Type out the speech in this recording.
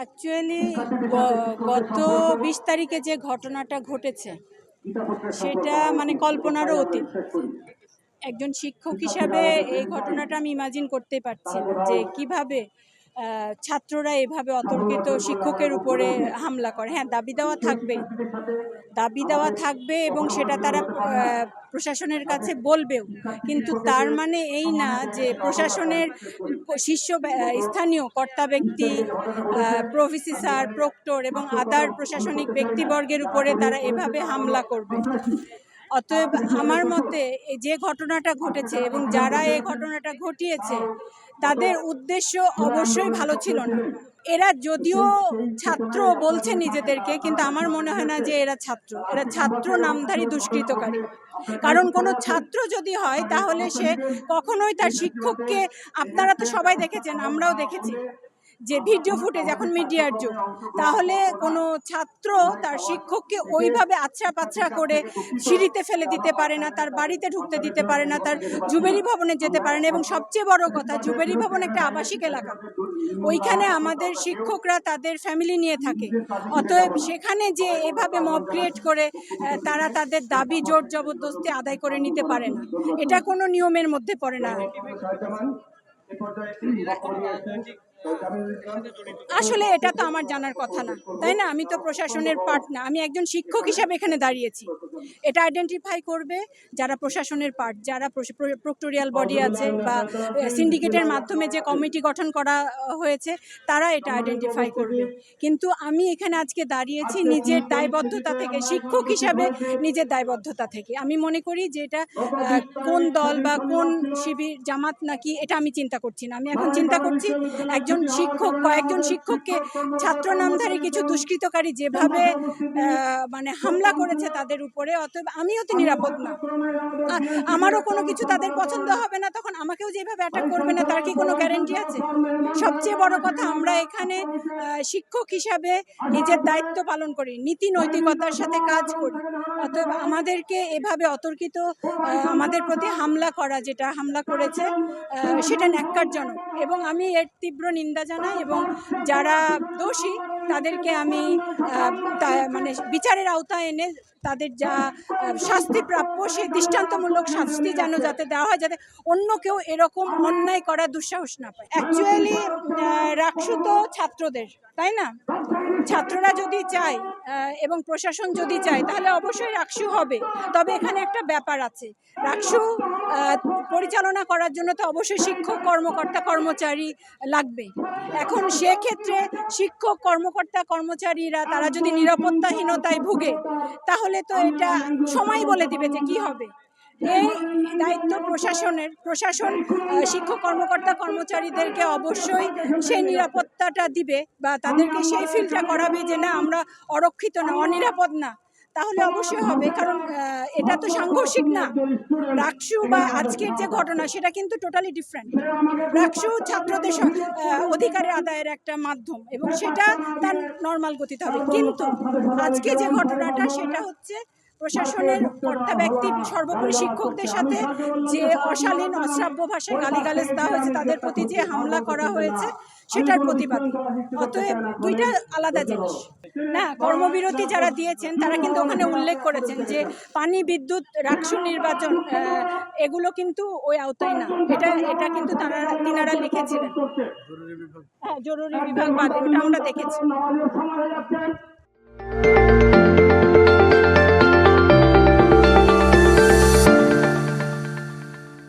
Actually গত বিশ তারিখে যে ঘটনাটা ঘটেছে, সেটা মানে কল্পনারও অতীত। একজন শিক্ষক হিসাবে এই ঘটনাটা আমি ইমাজিন করতে পারছি যে কীভাবে ছাত্ররা এভাবে অতর্কিত শিক্ষকের উপরে হামলা করে। হ্যাঁ দাবি দেওয়া থাকবে। দাবি দেওয়া থাকবে এবং সেটা তারা প্রশাসনের কাছে বলবেও। কিন্তু তার মানে এই না যে প্রশাসনের শীর্ষ স্থানীয় কর্তা ব্যক্তি প্রভিসি স্যার, প্রক্টর এবং আদার প্রশাসনিক ব্যক্তিবর্গের উপরে তারা এভাবে হামলা করবে। অতএব আমার মতে যে ঘটনাটা ঘটেছে এবং যারা এই ঘটনাটা ঘটিয়েছে, তাদের উদ্দেশ্য অবশ্যই ভালো ছিল না। এরা যদিও ছাত্র বলছে নিজেদেরকে, কিন্তু আমার মনে হয় না যে এরা ছাত্র। এরা ছাত্র নামধারী দুষ্কৃতকারী। কারণ কোনো ছাত্র যদি হয়, তাহলে সে কখনোই তার শিক্ষককে, আপনারা তো সবাই দেখেছেন, আমরাও দেখেছি। যে ভিডিও ফুটেজ এখন মিডিয়ার যুগ, তাহলে কোনো ছাত্র তার শিক্ষককে ওইভাবে আছড়া পাছড়া করে সিঁড়িতে ফেলে দিতে পারে না, তার বাড়িতে ঢুকতে দিতে পারে না, তার জুবেরি ভবনে যেতে পারে না এবং সবচেয়ে বড় কথা জুবেরি ভবন একটা আবাসিক এলাকা। ওইখানে আমাদের শিক্ষকরা তাদের ফ্যামিলি নিয়ে থাকে। অতএব সেখানে যে এভাবে মব ক্রিয়েট করে তারা তাদের দাবি জোর জবরদস্তি আদায় করে নিতে পারে না। এটা কোনো নিয়মের মধ্যে পড়ে না। আসলে এটা তো আমার জানার কথা না, তাই না? আমি তো প্রশাসনের পার্ট না, আমি একজন শিক্ষক হিসাবে এখানে দাঁড়িয়েছি। এটা আইডেন্টিফাই করবে যারা প্রশাসনের পার্ট যারা প্রক্টোরিয়াল বডি আছে বা সিন্ডিকেটের মাধ্যমে যে কমিটি গঠন করা হয়েছে, তারা এটা আইডেন্টিফাই করবে। কিন্তু আমি এখানে আজকে দাঁড়িয়েছি নিজের দায়বদ্ধতা থেকে, শিক্ষক হিসাবে নিজের দায়বদ্ধতা থেকে। আমি মনে করি যে এটা কোন দল বা কোন শিবির, জামাত নাকি, এটা আমি চিন্তা করছি না। আমি এখন চিন্তা করছি একজন শিক্ষক, কয়েকজন শিক্ষককে ছাত্র নামধারী কিছু দুষ্কৃতকারী যেভাবে মানে হামলা করেছে তাদের উপরে অতএব আমিও তো নিরাপদ না। আমারও কোনো কিছু তাদের পছন্দ হবে না, তখন আমাকেও যেভাবে অ্যাটাক করবে না, তার কি কোনো গ্যারেন্টি আছে? সবচেয়ে বড় কথা, আমরা এখানে শিক্ষক হিসাবে নিজের দায়িত্ব পালন করি, নীতি নৈতিকতার সাথে কাজ করি। অতএব আমাদেরকে এভাবে অতর্কিত আমাদের প্রতি হামলা করা, যেটা হামলা করেছে সেটা ন্যাক্কারজনক। এবং আমি এর তীব্র নিন্দা জানাই, এবং যারা দোষী তাদেরকে আমি মানে বিচারের আওতায় এনে তাদের যা শাস্তি প্রাপ্য সেই দৃষ্টান্তমূলক শাস্তি যেন যাতে দেওয়া হয়, যাতে অন্য কেউ এরকম অন্যায় করার দুঃসাহস না পায়। অ্যাকচুয়ালি রাখসু তো ছাত্রদের, তাই না? ছাত্ররা যদি চায় এবং প্রশাসন যদি চায়, তাহলে অবশ্যই রাকসু হবে। তবে এখানে একটা ব্যাপার আছে। রাকসু পরিচালনা করার জন্য তো অবশ্যই শিক্ষক, কর্মকর্তা, কর্মচারী লাগবে। এখন সেক্ষেত্রে শিক্ষক, কর্মকর্তা, কর্মচারীরা, তারা যদি নিরাপত্তাহীনতায় ভুগে, তাহলে তো এটা সময় বলে দিবে যে কি হবে। এই দায়িত্ব প্রশাসনের, প্রশাসন শিক্ষক কর্মকর্তা কর্মচারীদেরকে অবশ্যই সেই নিরাপত্তাটা দিবে বা তাদেরকে সেই ফিলটা করাবে যে না, আমরা অরক্ষিত না, অনিরাপদ না। তাহলে অবশ্যই হবে, কারণ এটা তো সাংঘর্ষিক না। রাকসু বা আজকের যে ঘটনা, সেটা কিন্তু টোটালি ডিফারেন্ট রাকসু ছাত্রদের অধিকারের আদায়ের একটা মাধ্যম এবং সেটা তার নর্মাল গতিতে হবে। কিন্তু আজকে যে ঘটনাটা, সেটা হচ্ছে প্রশাসনের কর্তা ব্যক্তি সর্বোপরি শিক্ষকদের সাথে যে অশালীন অশ্রাব্য ভাষায় গালিগালেজ দেওয়া হয়েছে তাদের প্রতি যে হামলা করা হয়েছে সেটার প্রতিবাদ অতএব দুইটা আলাদা জিনিস না কর্মবিরতি যারা দিয়েছেন তারা কিন্তু ওখানে উল্লেখ করেছেন যে পানি বিদ্যুৎ রাকসু নির্বাচন এগুলো কিন্তু ওই আওতায় না এটা এটা কিন্তু তারা তিনারা লিখেছিলেন হ্যাঁ জরুরি বিভাগ বাদে ওটা আমরা দেখেছি